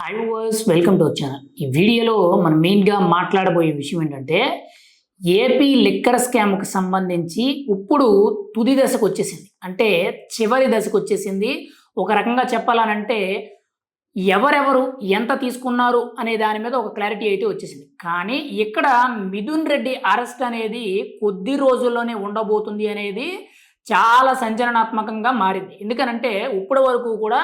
High వర్స్ welcome to channel ఈ వీడియోలో మనం మెయిన్గా మాట్లాడబోయే విషయం ఏంటంటే ఏపీ లిక్కర్ స్కామ్కి సంబంధించి ఇప్పుడు తుది దశకు వచ్చేసింది. అంటే చివరి దశకు వచ్చేసింది. ఒక రకంగా చెప్పాలనంటే ఎవరెవరు ఎంత తీసుకున్నారు అనే దాని మీద ఒక క్లారిటీ అయితే వచ్చేసింది. కానీ ఇక్కడ మిథున్ రెడ్డి అరెస్ట్ అనేది కొద్ది రోజుల్లోనే ఉండబోతుంది అనేది చాలా సంచలనాత్మకంగా మారింది. ఎందుకనంటే ఇప్పటి వరకు కూడా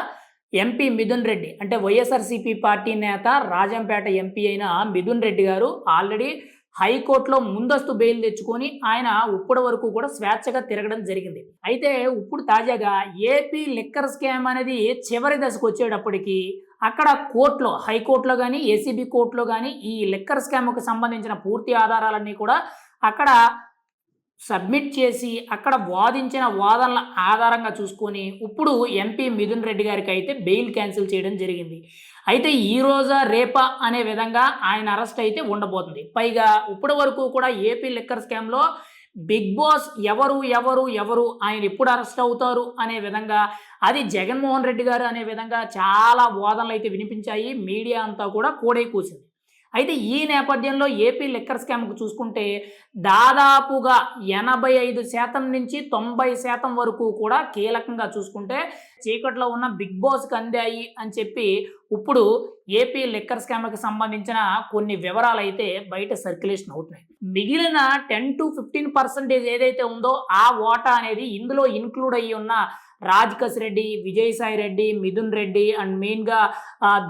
ఎంపీ మిథున్ రెడ్డి అంటే వైఎస్ఆర్సీపీ పార్టీ నేత రాజంపేట ఎంపీ అయిన మిథున్ రెడ్డి గారు ఆల్రెడీ హైకోర్టులో ముందస్తు బెయిల్ తెచ్చుకొని ఆయన ఇప్పటి వరకు కూడా స్వేచ్ఛగా తిరగడం జరిగింది. అయితే ఇప్పుడు తాజాగా ఏపీ లిక్కర్ స్కామ్ అనేది చివరి దశకు వచ్చేటప్పటికి అక్కడ కోర్టులో హైకోర్టులో కానీ ఏసీబీ కోర్టులో కానీ ఈ లిక్కర్ స్కామ్కి సంబంధించిన పూర్తి ఆధారాలన్నీ కూడా అక్కడ సబ్మిట్ చేసి అక్కడ వాదించిన వాదనల ఆధారంగా చూసుకొని ఇప్పుడు ఎంపీ మిథున్ రెడ్డి గారికి అయితే బెయిల్ క్యాన్సిల్ చేయడం జరిగింది. అయితే ఈ రోజా రేపా అనే విధంగా ఆయన అరెస్ట్ అయితే ఉండబోతుంది. పైగా ఇప్పటి వరకు కూడా ఏపీ లిక్కర్ స్కామ్లో బిగ్ బాస్ ఎవరు ఎవరు ఎవరు ఆయన ఎప్పుడు అరెస్ట్ అవుతారు అనే విధంగా అది జగన్మోహన్ రెడ్డి గారు అనే విధంగా చాలా వాదనలు అయితే వినిపించాయి. మీడియా అంతా కూడా కోడై కూసింది. అయితే ఈ నేపథ్యంలో ఏపీ లిక్కర్ స్కామ్కు చూసుకుంటే దాదాపుగా ఎనభై ఐదు శాతం నుంచి తొంభై శాతం వరకు కూడా కీలకంగా చూసుకుంటే చీకట్లో ఉన్న బిగ్ బాస్కి అందాయి అని చెప్పి ఇప్పుడు ఏపీ లిక్కర్ స్కామ్కి సంబంధించిన కొన్ని వివరాలు అయితే బయట సర్క్యులేషన్ అవుతున్నాయి. మిగిలిన టెన్ టు ఫిఫ్టీన్ పర్సెంటేజ్ ఏదైతే ఉందో ఆ ఓటా అనేది ఇందులో ఇన్క్లూడ్ అయ్యి ఉన్న రాజ్కస్ రెడ్డి విజయసాయి రెడ్డి మిథున్ రెడ్డి అండ్ మెయిన్గా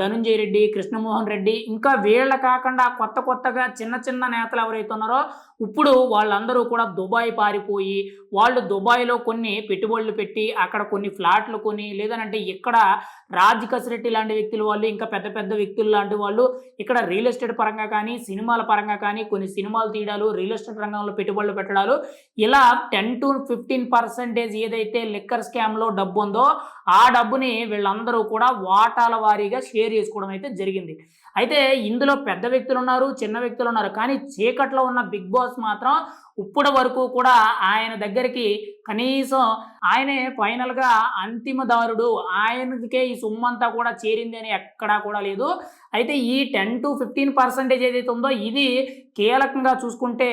ధనుంజయ రెడ్డి కృష్ణమోహన్ రెడ్డి. ఇంకా వీళ్ళ కాకుండా కొత్త కొత్తగా చిన్న చిన్న నేతలు ఎవరైతే ఉన్నారో ఇప్పుడు వాళ్ళందరూ కూడా దుబాయ్ పారిపోయి వాళ్ళు దుబాయ్లో కొన్ని పెట్టుబడులు పెట్టి అక్కడ కొన్ని ఫ్లాట్లు కొని లేదనంటే ఇక్కడ రాజ్ కసిరెడ్డి లాంటి వ్యక్తులు వాళ్ళు ఇంకా పెద్ద పెద్ద వ్యక్తులు లాంటి వాళ్ళు ఇక్కడ రియల్ ఎస్టేట్ పరంగా కానీ సినిమాల పరంగా కానీ కొన్ని సినిమాలు తీయడాలు రియల్ ఎస్టేట్ రంగంలో పెట్టుబడులు పెట్టడాలు ఇలా టెన్ టు ఫిఫ్టీన్ పర్సెంటేజ్ ఏదైతే లిక్కర్ స్కామ్ స్కామ్లో డబ్బు ఉందో ఆ డబ్బుని వీళ్ళందరూ కూడా వాటాల వారీగా షేర్ చేసుకోవడం అయితే జరిగింది. అయితే ఇందులో పెద్ద వ్యక్తులు ఉన్నారు చిన్న వ్యక్తులు ఉన్నారు. కానీ చీకట్లో ఉన్న బిగ్ బాస్ మాత్రం ఇప్పటి వరకు కూడా ఆయన దగ్గరికి కనీసం ఆయనే ఫైనల్గా అంతిమదారుడు. ఆయనకే ఈ సొమ్మంతా కూడా చేరింది అని ఎక్కడా కూడా లేదు. అయితే ఈ టెన్ టు ఫిఫ్టీన్ పర్సెంటేజ్ ఏదైతే ఉందో ఇది కీలకంగా చూసుకుంటే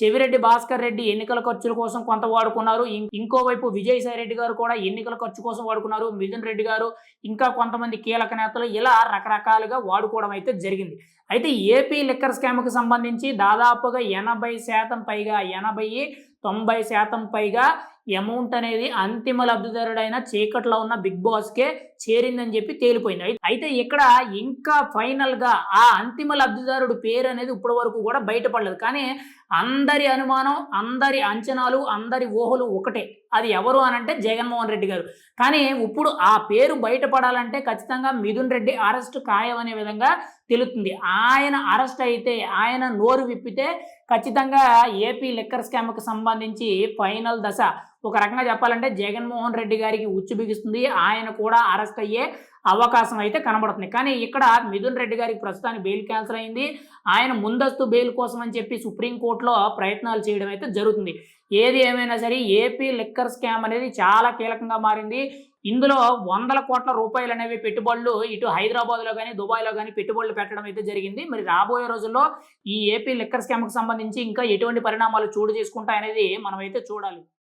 చెవిరెడ్డి భాస్కర్ రెడ్డి ఎన్నికల ఖర్చుల కోసం కొంత వాడుకున్నారు. ఇంకోవైపు విజయసాయి రెడ్డి గారు కూడా ఎన్నికల ఖర్చు కోసం వాడుకున్నారు. మిథున్ రెడ్డి గారు ఇంకా కొంతమంది కీలక నేతలు ఇలా రకరకాలుగా వాడుకోవడం అయితే జరిగింది. అయితే ఏపీ లిక్కర్ స్కామ్కి సంబంధించి దాదాపుగా ఎనభై శాతం పైగా ఎనభై తొంభై శాతం పైగా అమౌంట్ అనేది అంతిమ లబ్ధిదారుడైన చీకట్లో ఉన్న బిగ్ బాస్కే చేరిందని చెప్పి తేలిపోయింది. అయితే ఇక్కడ ఇంకా ఫైనల్గా ఆ అంతిమ లబ్ధిదారుడు పేరు అనేది ఇప్పటి వరకు కూడా బయటపడలేదు. కానీ అందరి అనుమానం అందరి అంచనాలు అందరి ఊహలు ఒకటే. అది ఎవరు అనంటే జగన్మోహన్ రెడ్డి గారు. కానీ ఇప్పుడు ఆ పేరు బయటపడాలంటే ఖచ్చితంగా మిథున్ రెడ్డి అరెస్ట్ ఖాయం అనే విధంగా తెలుస్తుంది. ఆయన అరెస్ట్ అయితే ఆయన నోరు విప్పితే ఖచ్చితంగా ఏపీ లిక్కర్ స్కామ్కి సంబంధించి ఫైనల్ దశ. ఒక రకంగా చెప్పాలంటే జగన్మోహన్ రెడ్డి గారికి ఉచ్చు బిగిస్తుంది. ఆయన కూడా అరెస్ట్ అయ్యే అవకాశం అయితే కనబడుతుంది. కానీ ఇక్కడ మిథున్ రెడ్డి గారికి ప్రస్తుతానికి బెయిల్ క్యాన్సిల్ అయింది. ఆయన ముందస్తు బెయిల్ కోసం అని చెప్పి సుప్రీంకోర్టులో ప్రయత్నాలు చేయడం అయితే జరుగుతుంది. ఏది ఏమైనా సరే ఏపీ లిక్కర్ స్కామ్ అనేది చాలా కీలకంగా మారింది. ఇందులో వందల కోట్ల రూపాయలు అనేవి పెట్టుబడులు ఇటు హైదరాబాద్లో కానీ దుబాయ్లో కానీ పెట్టుబడులు పెట్టడం అయితే జరిగింది. మరి రాబోయే రోజుల్లో ఈ ఏపీ లిక్కర్ స్కామ్కి సంబంధించి ఇంకా ఎటువంటి పరిణామాలు చూడు చేసుకుంటాయనేది మనమైతే చూడాలి.